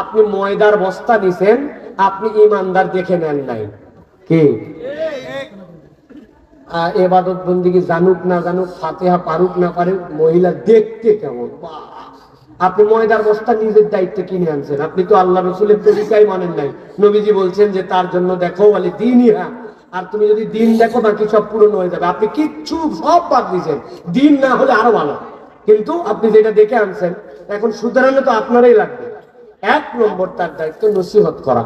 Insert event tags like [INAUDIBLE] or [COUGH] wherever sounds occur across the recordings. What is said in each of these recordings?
আপনি ময়দার বস্তা দিছেন, আপনি ইমানদার দেখে নেন নাই। কি? এবাদত বন্দিকে জানুক না জানুক, ফাতেহা পারুক না মহিলা দেখতে কেমন? আপনি ময়দার বস্তা নিজের দায়িত্বে কিনে আনছেন। আপনি তো আল্লাহ রসুলের তরিকাই মানেন নাই। নবীজি বলছেন যে, তার জন্য দেখো বলে দিনই হ্যাঁ। আর তুমি যদি দিন দেখো, বাকি সব পূরণ হয়ে যাবে। আপনি কিচ্ছু সব বাদ দিয়েছেন। দিন না হলে আরও ভালো। কিন্তু আপনি যেটা দেখে আনছেন, এখন সুতরাং তো আপনারই লাগবে। এক নম্বর তার দায়িত্ব নসিহত করা।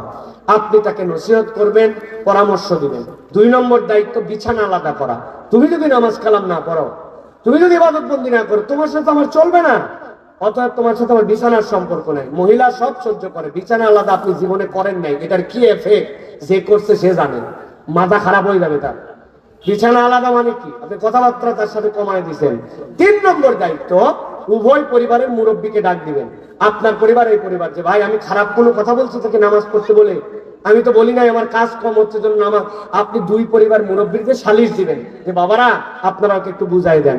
আপনি তাকে নসিহত করবেন, পরামর্শ দিবেন। দুই নম্বর দায়িত্ব বিছানা আলাদা করা। তুমি যদি নামাজ কালাম না পড়ো, তুমি যদি ইবাদত বন্দি না করো, তোমার সাথে আমার চলবে না। অতএব তোমার সাথে আমার বিছানার সম্পর্ক নাই। মহিলা সব সহ্য করে। বিছানা আলাদা আপনি জীবনে করেন নাই। এটার কি এফেক্ট যে করছে সে জানেন মাথা খারাপ হয়ে যাবে তার। বিছানা আলাদা মানে কি? আপনি কথাবার্তা তার সাথে কমায় দিচ্ছেন তিন নম্বর দায়িত্ব, উভয় পরিবারের মুরব্বীকে ডাক দিবেন। আপনার পরিবার এই পরিবার যে, ভাই, আমি খারাপ কোনো কথা বলছি তোকে নামাজ পড়তে বলে আমি তো বলি নাই, আমার কাজ কম হচ্ছে জন্য নামাজ আপনি দুই পরিবার মুরব্বীকে সালিশ দিবেন। যে বাবারা, আপনারা ওকে একটু বুঝাই দেন।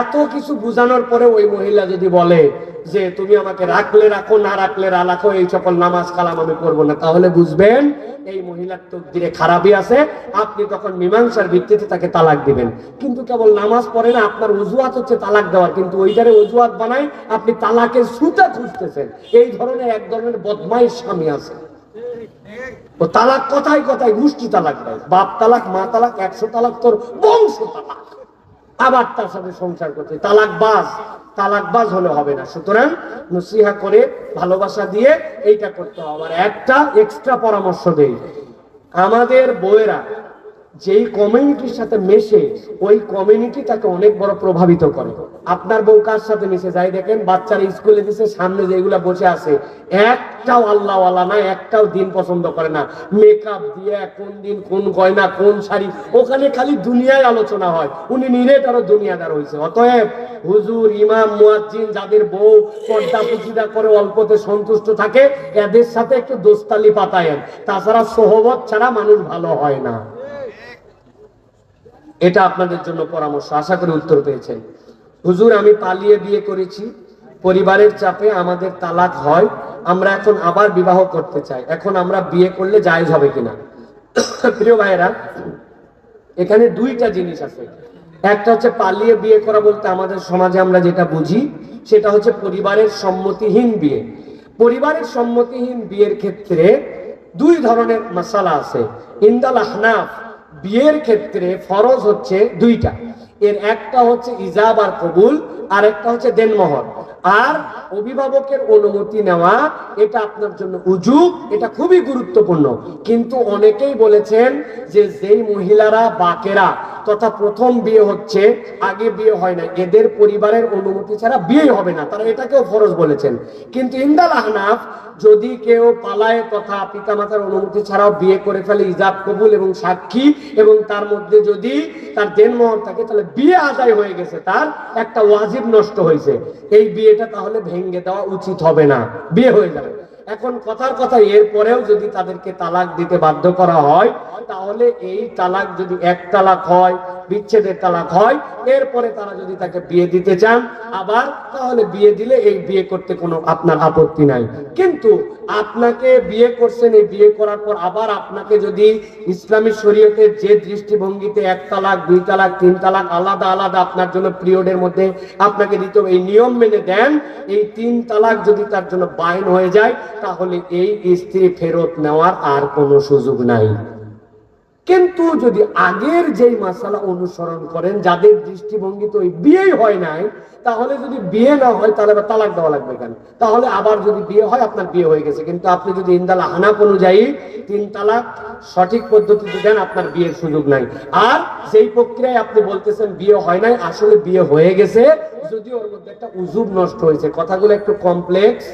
এত কিছু বুঝানোর পরে ওই মহিলা যদি বলে যে, তুমি আমাকে রাখলে রাখো, না রাখলে রা রাখো, এই সকল নামাজ কালাম আমি করব না, তাহলে বুঝবেন, এই মহিলার তকদিরে খারাপই আছে। আপনি তখন মীমাংসার ভিত্তিতে তাকে তালাক দিবেন। কিন্তু কেবল নামাজ পড়ে না, আপনার অজুহাত হচ্ছে তালাক দেওয়ার। কিন্তু ওই ওইটারে অজুহাত বানাই আপনি তালাকের সুতা খুঁজতেছেন। এই ধরনের এক ধরনের বদমাইশ স্বামী আছে। ও তালাক কথায় কথায়, গোষ্ঠী তালাক দেয় বাপ তালাক, মা তালাক, একশো তালাক তোর বংশ তালাক। আবার তার সাথে সংসার করতে তালাক বাস তালাক বাস হলে হবে না। সুতরাং নসিহা করে, ভালোবাসা দিয়ে এইটা করতে হবে। আর একটা এক্সট্রা পরামর্শ দেই। আমাদের বউয়েরা যেই কমিউনিটির সাথে মেশে, ওই কমিউনিটি তাকে অনেক বড় প্রভাবিত করে। আপনার বউ কার সাথে মিশে? যাই দেখেন, বাচ্চারা স্কুলে দিছে, সামনে যেগুলা বসে আছে, একটাও আল্লাহওয়ালা না, একটাও দিন পছন্দ করে না। মেকআপ দিয়ে কোন দিন কোন গয়না, কোন শাড়ি, ওখানে খালি দুনিয়ায় আলোচনা হয়। উনি নিরেট আরও দুনিয়াদার হয়েছে অতএব হুজুর, ইমাম, মুয়াজ্জিন যাদের বউ পর্দা পুচিদা করে অল্পতে সন্তুষ্ট থাকে, এদের সাথে একটু দোস্তালি পাতায়েন। তাছাড়া সোহবত ছাড়া মানুষ ভালো হয় না। এটা আপনাদের জন্য পরামর্শ, আশা করি উত্তর পেয়েছেন। হুজুর, আমি পালিয়ে বিয়ে করেছি। পরিবারের চাপে আমাদের তালাক হয়। আমরা এখন আবার বিবাহ করতে চাই। এখন আমরা বিয়ে করলে জায়েজ হবে কিনা? [COUGHS] প্রিয় ভাইয়েরা, এখানে দুইটা জিনিস আছে। একটা হচ্ছে পালিয়ে বিয়ে করা বলতে আমাদের সমাজে আমরা যেটা বুঝি, সেটা হচ্ছে পরিবারের সম্মতিহীন বিয়ে। পরিবারের সম্মতিহীন বিয়ের ক্ষেত্রে দুই ধরনের মশালা আছে। ইন্দাল আহনাফ বিয়ের ক্ষেত্রে ফরজ হচ্ছে দুইটা। এর একটা হচ্ছে ইজাব আর কবুল, আর একটা হচ্ছে দেনমোহর। আর অভিভাবকের অনুমতি নেওয়া, এটা আপনার জন্য উজুব এটা খুবই গুরুত্বপূর্ণ। কিন্তু অনেকেই বলেছেন যে যেই মহিলারা, বাকেরা, তথা প্রথম বিয়ে হচ্ছে, আগে বিয়ে হয় না, এদের পরিবারের অনুমতি ছাড়া বিয়ে হবে না, তারা এটাকেও ফরজ বলেছেন। কিন্তু ইন্দাল আহনাফ, যদি কেউ পালায় তথা পিতামাতার অনুমতি ছাড়াও বিয়ে করে ফেলে, ইজাব, কবুল এবং সাক্ষী, এবং তার মধ্যে যদি তার দেনমোহর থাকে, তাহলে বিয়ে আদায় হয়ে গেছে, তার একটা ওয়াজিব নষ্ট হয়েছে। এই বিয়েটা তাহলে ভেঙে দেওয়া উচিত হবে না, বিয়ে হয়ে যাবে। এখন কথার কথা, এরপরেও যদি তাদেরকে তালাক দিতে বাধ্য করা হয়, তাহলে এই তালাক যদি এক তালাক হয় বিচ্ছেদের তালাক হয়, এরপরে তারা যদি তাকে বিয়ে দিতে চান, আবার তাহলে বিয়ে দিলে এই বিয়ে করতে কোনো আপনার আপত্তি নাই। কিন্তু আপনাকে বিয়ে করছেন, এই বিয়ে করার পর আবার আপনাকে যদি ইসলামী শরীয়তের যে দৃষ্টিভঙ্গিতে এক তালাক, দুই তালাক, তিন তালাক আলাদা আলাদা আপনার জন্য পিরিয়ডের মধ্যে আপনাকে দিতে এই নিয়ম মেনে দেন, এই তিন তালাক যদি তার জন্য বাইন হয়ে যায়, তাহলে এই স্ত্রী ফেরত নেওয়ার আর কোনো সুযোগ নাই। কিন্তু যদি আগের যেই মাসালা অনুসরণ করেন, যাদের দৃষ্টিভঙ্গিতে ওই বিয়েই হয় নাই, তাহলে যদি বিয়ে না হয়, তাহলে আবার তালাক দেওয়া লাগবে কেন? তাহলে আবার যদি বিয়ে হয়, আপনার বিয়ে হয়ে গেছে। কিন্তু আপনি যদি ইন্দাল হানাপ অনুযায়ী তিন তালাক সঠিক পদ্ধতিতে দেন, আপনার বিয়ের সুযোগ নাই। আর সেই প্রক্রিয়ায় আপনি বলতেছেন বিয়ে হয় নাই, আসলে বিয়ে হয়ে গেছে যদি ওর মধ্যে একটা উজুব নষ্ট হয়েছে। কথাগুলো একটু কমপ্লেক্স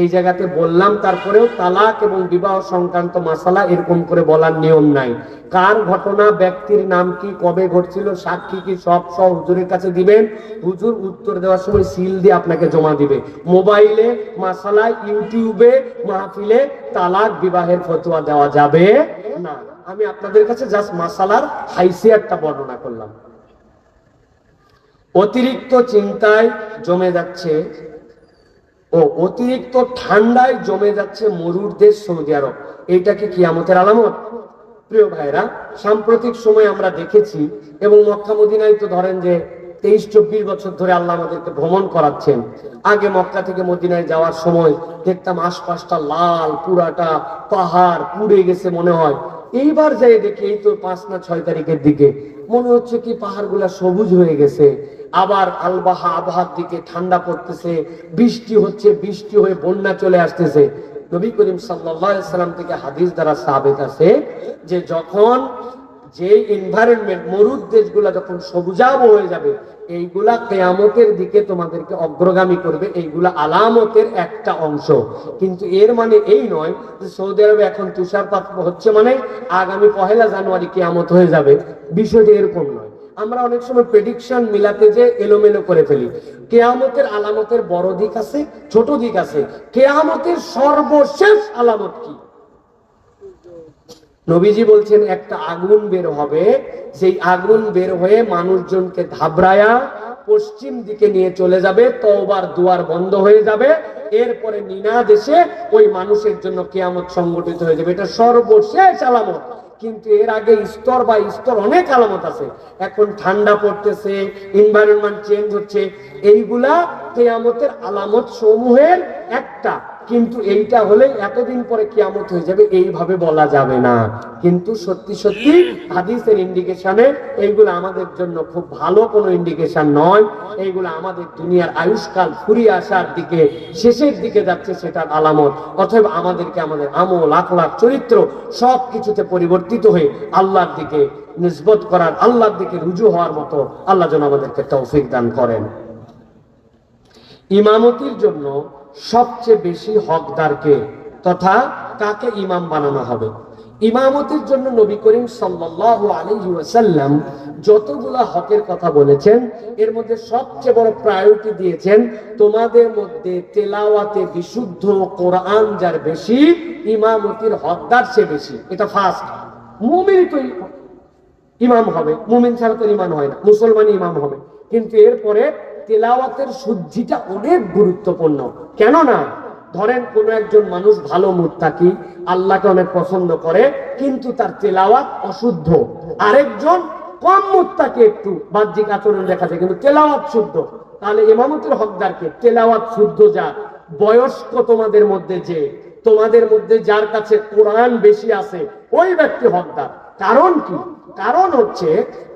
এই জায়গাতে বললাম, তারপরেও তালাক এবং বিবাহ সংক্রান্ত মাসালা এরকম করে বলার নিয়ম নাই। কার ঘটনা, ব্যক্তির নাম কি, কবে ঘটছিল, সাক্ষী কি, সব সব হুজুরের কাছে দিবেন। হুজুর উত্তর দেওয়ার সময় সিল দিয়ে আপনাকে জমা দিবে। মোবাইলে মাসালা ইউটিউবে, মাহফিলে তালাক, বিবাহের ফতোয়া দেওয়া যাবে না। আমি আপনাদের কাছে জাস্ট মাসালার হাইসিয়ারটা বর্ণনা করলাম। অতিরিক্ত চিন্তায় জমে যাচ্ছে ও অতিরিক্ত ঠান্ডায় জমে যাচ্ছে মরুর দেশ সৌদি আরব। এইটা কি কিয়ামতের আলামত। প্রিয় ভাইরা সাম্প্রতিক সময় আমরা দেখেছি এবং মক্কা মদিনায় তো ধরেন যে তেইশ, চব্বিশ বছর ধরে আল্লাহ আমাদেরকে ভ্রমণ করাচ্ছেন। আগে মক্কা থেকে মদিনায় যাওয়ার সময় দেখতাম আশপাশটা লাল, পুরাটা পাহাড় পুড়ে গেছে মনে হয়। এইবার যাই দেখি, এই তো পাঁচ না ছয় তারিখের দিকে। মনে হচ্ছে কি পাহাড়গুলা সবুজ হয়ে গেছে। আবার আলবাহা আবহার দিকে ঠান্ডা পড়তেছে, বৃষ্টি হচ্ছে, বৃষ্টি হয়ে বন্যা চলে আসতেছে। নবী করিম সাল্লাম থেকে হাদিস দ্বারা সাবেত আছে যে যখন যে এনভায়রনমেন্ট মরুদ দেশগুলা যখন সবুজাব হয়ে যাবে, এইগুলা কেয়ামতের দিকে তোমাদেরকে অগ্রগামী করবে, এইগুলা আলামতের একটা অংশ। কিন্তু এর মানে এই নয় যে সৌদি আরবে এখন তুষারপাত হচ্ছে মানে আগামী পহেলা জানুয়ারি কেয়ামত হয়ে যাবে। বিষয়টি এরকম নয়। আমরা অনেক সময় প্রেডিকশন মিলাতে যে এলোমেলো করে ফেলি। কেয়ামতের আলামতের বড় দিক আছে, ছোট দিক আছে। কেয়ামতের সর্বশেষ আলামত কি? নবীজি বলছেন, একটা আগুন বের হবে। সেই আগুন বের হয়ে মানুষজনকে ধাবরায়া পশ্চিম দিকে নিয়ে চলে যাবে, তওবার দুয়ার বন্ধ হয়ে যাবে। এরপরে নিনা দেশে ওই মানুষের জন্য কেয়ামত সংগঠিত হয়ে যাবে। এটা সর্বশেষ আলামত। কিন্তু এর আগে স্তর বা স্তর অনেক আলামত আছে। এখন ঠান্ডা পড়তেছে এনভায়রনমেন্ট চেঞ্জ হচ্ছে। এইগুলা কেয়ামতের আলামত সমূহের একটা। কিন্তু এইটা হলে এতদিন পরে কিয়ামত হয়ে যাবে, এইভাবে বলা যাবে না। কিন্তু সত্যি সত্যি হাদিসের ইন্ডিকেশনে এইগুলো আমাদের জন্য খুব ভালো কোনো ইন্ডিকেশন নয়। এইগুলো আমাদের দুনিয়ার আয়ুষ্কাল ফুরিয়ে আসার দিকে, শেষের দিকে যাচ্ছে সেটার আলামত। অথবা আমাদেরকে আমাদের আমল, আখলাখ, চরিত্র সব কিছুতে পরিবর্তিত হয়ে আল্লাহর দিকে নিসবত করার, আল্লাহর দিকে রুজু হওয়ার মতো আল্লাহ যেন আমাদেরকে তৌফিক দান করেন। ইমামতির জন্য সবচেয়ে বেশি হকদারকে তথা কাকে ইমাম বানানো হবে? ইমামতির জন্য নবী করিম ওয়াসাল্লাম যতগুলা হকের কথা বলেছেন, এর মধ্যে সবচেয়ে বড় প্রায়োরিটি দিয়েছেন, তোমাদের মধ্যে তেলাওয়াতে বিশুদ্ধ কোরআন যার বেশি, ইমামতির হকদার সে বেশি। এটা ফার্স্ট মুমিন তো ইমাম হবে। মুমিন ছাড়া তো ইমাম হয় না। মুসলমানই ইমাম হবে। কিন্তু এরপরে তেলাওয়াতের শুদ্ধিটা অনেক গুরুত্বপূর্ণ। কেন না ধরেন কোন একজন মানুষ ভালো মুত্তাকি, আল্লাহকে অনেক পছন্দ করে, কিন্তু তার তেলাওয়াত অশুদ্ধ। আরেকজন কম মুত্তাকি একটু, বাহ্যিক আচরণ যায় কিন্তু তেলাওয়াত শুদ্ধ। তাহলে ইমামতের হকদারকে তেলাওয়াত শুদ্ধ যা, বয়স্ক তোমাদের মধ্যে যে, তোমাদের মধ্যে যার কাছে কোরআন বেশি আছে, ওই ব্যক্তি হকদার। কারণ কি? কারণ হচ্ছে,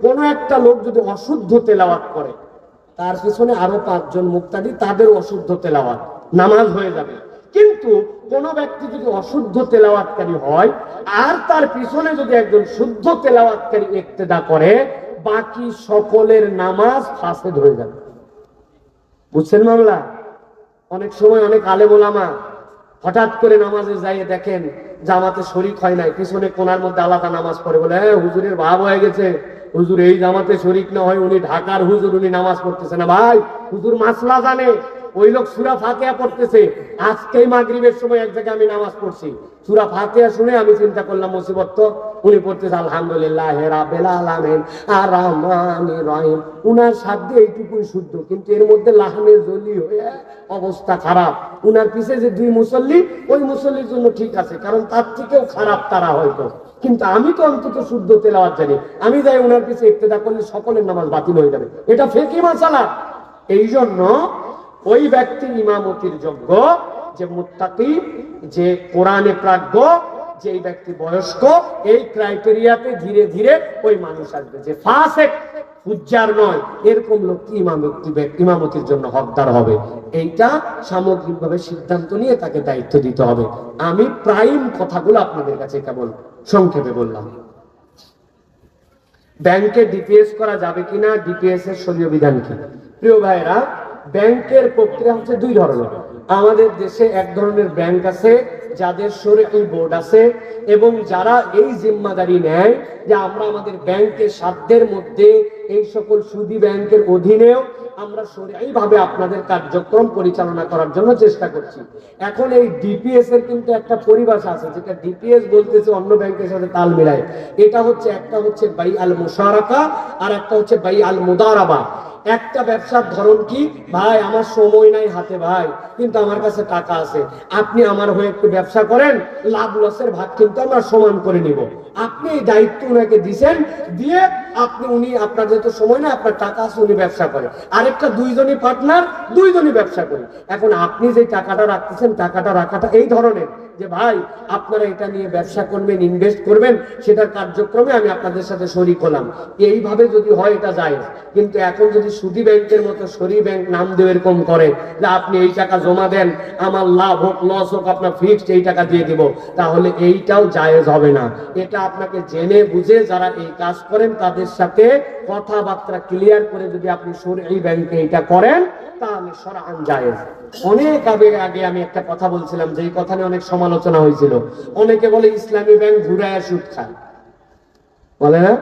কোন একটা লোক যদি অশুদ্ধ তেলাওয়াত করে তার পিছনে আরও পাঁচজন মুক্তাদি, তাদের অশুদ্ধ তেলাওয়াত। নামাজ হয়ে যাবে। কিন্তু কোন ব্যক্তি যদি অশুদ্ধ তেলাওয়াতকারী হয়, আর তার পিছনে যদি একজন শুদ্ধ তেলাওয়াতকারী ইক্তেদা করে, বাকি সকলের নামাজ ফাসেদ হয়ে যাবে। বুঝছেন মামলা? অনেক সময় অনেক আলেম ওলামা হঠাৎ করে নামাজে যাইয়ে দেখেন জামাতে শরিক হয় নাই, পিছনে কোনার মধ্যে আলাদা নামাজ পড়ে। বলে হ্যাঁ হুজুরের ভাব হয়ে গেছে। হুজুর, এই জামাতে শরিক না হয়, উনি ঢাকার হুজুর, উনি নামাজ পড়তেছে না। ভাই, হুজুর মাসলা জানে। ওই লোক সুরা ফাতেহা পড়তেছে। আজকেই মাগরিবের সময় এক জায়গায় আমি নামাজ পড়ছি। সুরা ফাতেহা শুনে আমি চিন্তা করলাম, মুসিবত তো? উনি পড়তেছে, আলহামদুলিল্লাহ রাব্বিল আলামিন আর রহমানির রহিম। উনার সাধ্যে এইটুকুই শুদ্ধ, কিন্তু এর মধ্যে লাহানের জলি হয়ে অবস্থা খারাপ। উনার পিছে যে দুই মুসল্লি, ওই মুসল্লির জন্য ঠিক আছে, কারণ তার থেকেও খারাপ তারা হয়তো। কিন্তু আমি তো অন্তত শুদ্ধ তেলাওয়াত জানি। আমি যাই ওনার পিছে ইক্তেদা করলে সকলের নামাজ বাতিল হয়ে যাবে। এটা ফেকি মাসালা। এই জন্য ওই ব্যক্তি ইমামতির যোগ্য, যে মুত্তাকি, যে কোরআনে প্রাজ্ঞ, যে ব্যক্তি বয়স্ক, এই ক্রাইটেরিয়াতে ধীরে ধীরে ওই মানুষ আসবে। যে উজ্জার নয়, এরকম লোক ইমামতির জন্য হকদার হবে? এইটা সামগ্রিকভাবে সিদ্ধান্ত নিয়ে তাকে দায়িত্ব দিতে হবে। আমি প্রাইম কথাগুলো আপনাদের কাছে কেবল সংক্ষেপে বললাম। ব্যাংকে ডিপিএস করা যাবে কিনা? ডিপিএস এর সরিয় বিধান কি? প্রিয় ভাইরা ব্যাংকের প্রক্রিয়া হচ্ছে দুই ধরনের। আমাদের দেশে এক ধরনের ব্যাংক আছে, যাদের এই বোর্ড আছে, এবং যারা এই জিম্মাদারি নেয় যে আমরা আমাদের ব্যাংকের সাধ্যের মধ্যে এই সকল সুদী ব্যাংকের অধীনেও আমরা এইভাবে আপনাদের কার্যক্রম পরিচালনা করার জন্য চেষ্টা করছি। এখন এই ডিপিএস এর কিন্তু একটা পরিভাষা আছে, যেটা ডিপিএস বলতেছে অন্য ব্যাংকের সাথে তাল মিলায়। এটা হচ্ছে, একটা হচ্ছে বাই আল মুশারাকা আর একটা হচ্ছে বাই আল মুদারাবা। একটা ব্যবসার ধরন কি? ভাই, আমার সময় নাই হাতে ভাই, কিন্তু আমার কাছে টাকা আছে। আপনি আমার হয়ে একটু ব্যবসা করেন, লাভ লসের ভাগ কিন্তু আমরা সমান করে নিব। আপনি এই দায়িত্ব ওনাকে দিছেন, দিয়ে আপনি, উনি আপনার যেহেতু সময় না আপনার টাকা আছে, উনি ব্যবসা করে। আরেকটা দুইজনই পার্টনার দুইজনই ব্যবসা করে। এখন আপনি যে টাকাটা রাখতেছেন, টাকাটা রাখাটা এই ধরনের। যে ভাই, আপনারা এটা নিয়ে ব্যবসা করবেন ইনভেস্ট করবেন, সেটার কার্যক্রমে আমি আপনাদের সাথে শরিক হলাম। এইভাবে যদি হয় এটা যায় কিন্তু এখন যদি সুদী ব্যাংকের মতো সরি ব্যাংক নাম দিয়ে এরকম করে, যে আপনি এই টাকা জমা দেন, আমার লাভ হোক লস হোক, আপনার ফিক্সড এই টাকা দিয়ে দিব, তাহলে এইটাও জায়েজ হবে না। এটা আপনাকে জেনে বুঝে যারা এই কাজ করেন, তাদের সাথে কথাবার্তা ক্লিয়ার করে যদি আপনি সরি ব্যাংকে এটা করেন, তাহলে সরান জায়েজ। অনেক আগে আগে আমি একটা কথা বলছিলাম যে এই কথা নিয়ে অনেক সমালোচনা হয়েছিল। অনেকে বলে ইসলামী ব্যাংক ঘুরায় সুদ খায়। বলে না?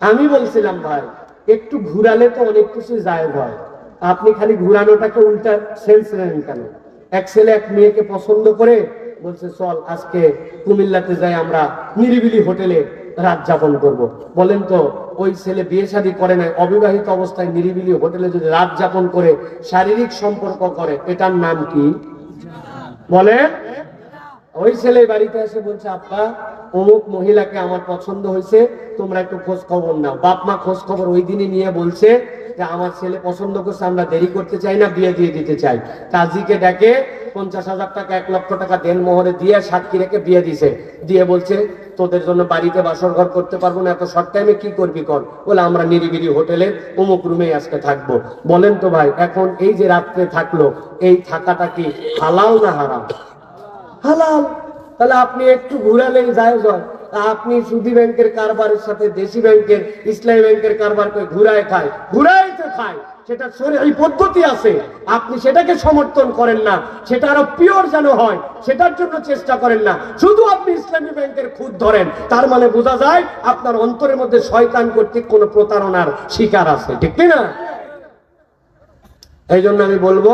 আমি বলছিলাম, ভাই, একটু ঘুরালে তো অনেক কিছু জায়েজ হয় আপনি খালি ঘুরানোটাকে উল্টা সেন্স নেন কেন? এক ছেলে এক মেয়েকে পছন্দ করে বলছে, চল, আজকে কুমিল্লাতে যাই, আমরা নিরিবিলি হোটেলে রাত যাপন করব। বলেন তো ওই ছেলে বিয়ে শাদী করে নাই, অবিবাহিত অবস্থায় নিরিবিলি হোটেলে যদি রাত যাপন করে, শারীরিক সম্পর্ক করে, এটার নাম কি? বলে ওই ছেলে বাড়িতে এসে বলছে আপা অমুক মহিলাকে আমার পছন্দ হয়েছে, তোমরা একটু খোঁজ খবর নাও। বাপ মা খোঁজ খবর ওই দিনই নিয়ে বলছে যে, আমার ছেলে পছন্দ করছে, আমরা দেরি করতে চাই না, বিয়ে দিয়ে দিতে চাই। কাজীকে ডেকে পঞ্চাশ হাজার টাকা, এক লক্ষ টাকা দেন মোহরে দিয়ে সাক্ষী রেখে বিয়ে দিছে। দিয়ে বলছে, তোদের জন্য বাড়িতে বাসর ঘর করতে পারব না, এত শর্ট টাইমে কি করবি কর? বলে, আমরা নিরিবিলি হোটেলে অমুক রুমে আজকে থাকব। বলেন তো ভাই, এখন এই যে রাত্রে থাকল, এই থাকাটা কি হালাল না হারাম? হালাল। তাহলে আপনি একটু ঘুরালেই যায় যায় আপনি সুদী ব্যাংকের কারবারের সাথে দেশি ব্যাংকের, ইসলামী ব্যাংকের কারবারকে ঘুরায় খায়। ঘুরাই তো খায়। সেটা এই পদ্ধতি আছে। আপনি সেটাকে সমর্থন করেন না। সেটা আরও পিওর যেন হয়, সেটার জন্য চেষ্টা করেন না। শুধু আপনি ইসলামী ব্যাংকের খুদ ধরেন। তার মানে বোঝা যায়, আপনার অন্তরের মধ্যে শয়তান কর্তৃক কোনো প্রতারণার শিকার আছে। ঠিক না এই জন্য আমি বলব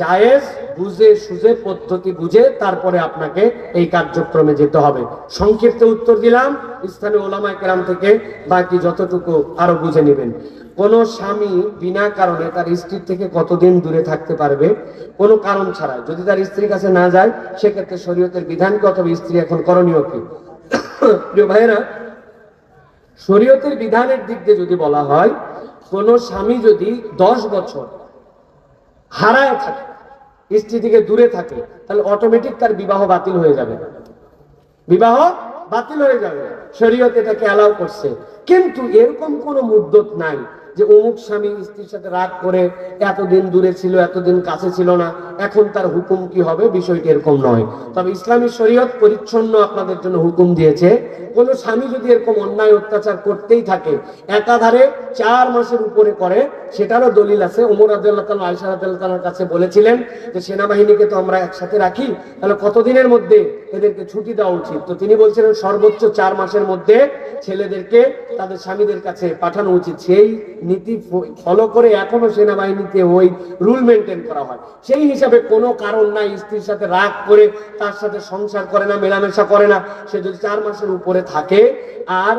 জায়েজ, বুঝে সুঝে, পদ্ধতি বুঝে তারপরে আপনাকে এই কার্যক্রমে যেতে হবে। সংক্ষিপ্ত উত্তর দিলাম, স্থানীয় ওলামায় কেরাম থেকে বাকি যতটুকু আরও বুঝে নেবেন। কোন স্বামী বিনা কারণে তার স্ত্রীর থেকে কতদিন দূরে থাকতে পারবে? কোনো কারণ ছাড়া যদি তার স্ত্রীর কাছে না যায়, সেক্ষেত্রে শরীয়তের বিধান কি অথবা স্ত্রী এখন করণীয় কি? প্রিয় ভাইয়েরা, শরীয়তের বিধানের দিক দিয়ে যদি বলা হয়, কোন স্বামী যদি দশ বছর হারায় থাকে, স্ত্রী থেকে দূরে থাকে, তাহলে অটোমেটিক তার বিবাহ বাতিল হয়ে যাবে। বিবাহ বাতিল হয়ে যাবে। শরীয়ত এটাকে অ্যালাউ করছে। কিন্তু এরকম কোনো মুদ্দত নাই। যে অমুক স্বামী স্ত্রীর সাথে রাগ করে এতদিন দূরে ছিল, এতদিন কাছে ছিল না, এখন তার হুকুম কি হবে? বিষয়টি এরকম নয়। তবে ইসলামী শরীয়ত পরিচ্ছন্ন আপনাদের জন্য হুকুম দিয়েছে, কোন স্বামী যদি এরকম অন্যায় অত্যাচার করতেই থাকে, একাধারে চার মাসের উপরে করে, সেটারও দলিল আছে। ওমর আদাল্লাহ তাল আয়সা আদাল্লাহ কাছে বলেছিলেন যে, সেনাবাহিনীকে তো আমরা একসাথে রাখি, তাহলে কতদিনের মধ্যে এদেরকে ছুটি দেওয়া উচিত। তো তিনি বলছিলেন, সর্বোচ্চ চার মাসের মধ্যে ছেলেদেরকে তাদের স্বামীদের কাছে পাঠানো উচিত। সেই নীতি ফলো করে এখনও সেনাবাহিনীতে ওই রুল মেনটেন করা হয়। সেই হিসাবে কোনো কারণ নাই, স্ত্রীর সাথে রাগ করে তার সাথে সংসার করে না, মেলামেশা করে না। সে যদি চার মাসের উপরে থাকে, আর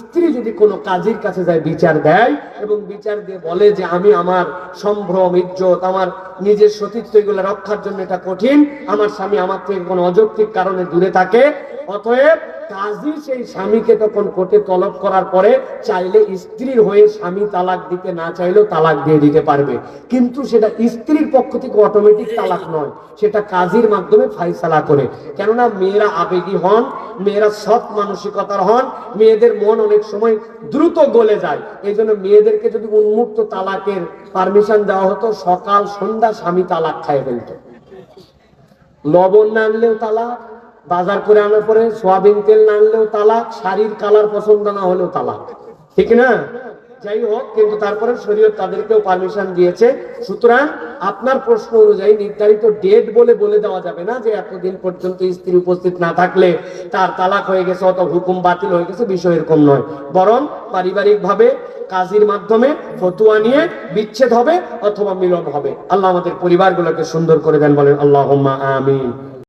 স্ত্রী যদি কোনো কাজের কাছে যায়, বিচার দেয় এবং বিচার দিয়ে বলে যে, আমি আমার সম্ভ্রম, ইজ্জত, আমার নিজের সতীত্ব এগুলো রক্ষার জন্য এটা কঠিন। আমার স্বামী আমার থেকে কোনো অযৌক্তিক কারণে দূরে থাকে। অতএব কাজী সেই স্বামীকে তখন কোর্টে তলব করার পরে চাইলে স্ত্রীর হয়ে স্বামী তালাক দিতে না চাইলেও তালাক দিয়ে দিতে পারবে। কিন্তু সেটা স্ত্রীর পক্ষ থেকে অটোমেটিক তালাক নয়। সেটা কাজীর মাধ্যমে ফাইসালা করে। কেননা মেয়েরা আবেগী হন, মেয়েরা সৎ মানসিকতার হন, মেয়েদের মন অনেক সময় দ্রুত গলে যায়। এই জন্য মেয়েদেরকে যদি উন্মুক্ত তালাকের পারমিশন দেওয়া হতো, সকাল, সন্ধ্যা স্বামী তালাক খায় ফেলতো। লবণ না আনলেও তালাক বাজার করে আনার পরে সোয়াবিন তেল না আনলেও তালাক, শাড়ির কালার পছন্দ না হলেও তালাক। ঠিক না? যাই হোক, কিন্তু তারপরে শরীয়ত তাদেরকেও পারমিশন দিয়েছে। সুতরাং আপনার প্রশ্ন অনুযায়ী নির্ধারিত ডেট বলে বলে দেওয়া যাবে না যে এতদিন পর্যন্ত স্ত্রী উপস্থিত না থাকলে তার তালাক হয়ে গেছে অত হুকুম বাতিল হয়ে গেছে, বিষয় এরকম নয়। বরং পারিবারিক ভাবে কাজীর মাধ্যমে ফতুয়া নিয়ে বিচ্ছেদ হবে অথবা মিলন হবে। আল্লাহ আমাদের পরিবারগুলোকে সুন্দর করে দেন বলেন আল্লাহ আমিন।